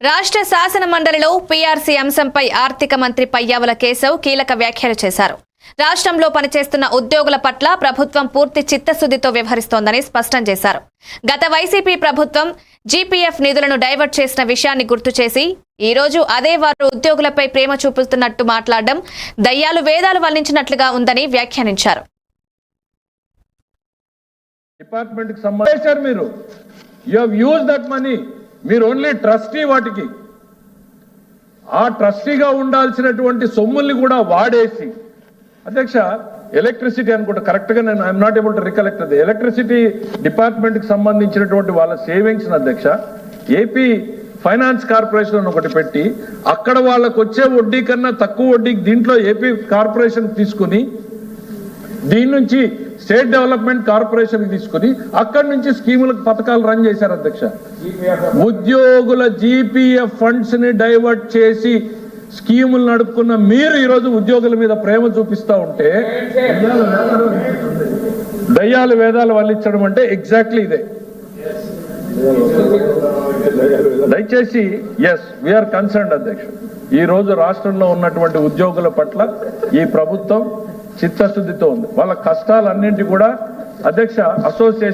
రాష్ట్ర శాసన మండలిలో పీఆర్సీ అంశంపై ఆర్థిక మంత్రి పయ్యావుల కేశవ్ కీలక వ్యాఖ్యలు చేశారు. రాష్ట్రంలో పనిచేస్తున్న ఉద్యోగుల పట్ల ప్రభుత్వం పూర్తి చిత్తశుద్దితో వ్యవహరిస్తోందని స్పష్టం చేశారు. గత వైసీపీ ప్రభుత్వం జీపీఎఫ్ నిధులను డైవర్ట్ చేసిన విషయాన్ని గుర్తు చేసి ఈ రోజు అదే వారు ఉద్యోగులపై ప్రేమ చూపుతున్నట్టు మాట్లాడడం దయ్యాలు వేదాలు వల్లించినట్లుగా ఉందని వ్యాఖ్యానించారు. డిపార్ట్మెంట్ మీరు. యూ యూజ్ దట్ మనీ మీరు ఓన్లీ ట్రస్టీ వాటికి. ఆ ట్రస్టీగా ఉండాల్సినటువంటి సొమ్ముల్ని కూడా వాడేసి. అధ్యక్ష ఎలక్ట్రిసిటీ అనుకుంటా కరెక్ట్గా నేను I'm not able to recollect అది. ఎలక్ట్రిసిటీ డిపార్ట్మెంట్కి సంబంధించినటువంటి వాళ్ళ సేవింగ్స్ అధ్యక్ష ఏపీ ఫైనాన్స్ కార్పొరేషన్ అని ఒకటి పెట్టి అక్కడ వాళ్ళకు వచ్చే వడ్డీ కన్నా తక్కువ వడ్డీకి దీంట్లో ఏపీ కార్పొరేషన్ తీసుకుని దీని నుంచి స్టేట్ డెవలప్మెంట్ కార్పొరేషన్ తీసుకుని అక్కడి నుంచి స్కీములకు పథకాలు రన్ చేశారు అధ్యక్ష. ఉద్యోగుల జీపీఎఫ్ ఫండ్స్ని డైవర్ట్ చేసి స్కీములు నడుపుకున్న మీరు ఈరోజు ఉద్యోగుల మీద ప్రేమ చూపిస్తా ఉంటే దయ్యాలు వేదాలు వల్లించడం అంటే ఎగ్జాక్ట్లీ ఇదే. దయచేసి ఎస్ వీఆర్ కన్సర్న్ అధ్యక్ష. ఈ రోజు రాష్ట్రంలో ఉన్నటువంటి ఉద్యోగుల పట్ల ఈ ప్రభుత్వం చిత్తశుద్ధితో ఉంది. వాళ్ళ కష్టాలన్నింటి కూడా అధ్యక్ష అసోసియేషన్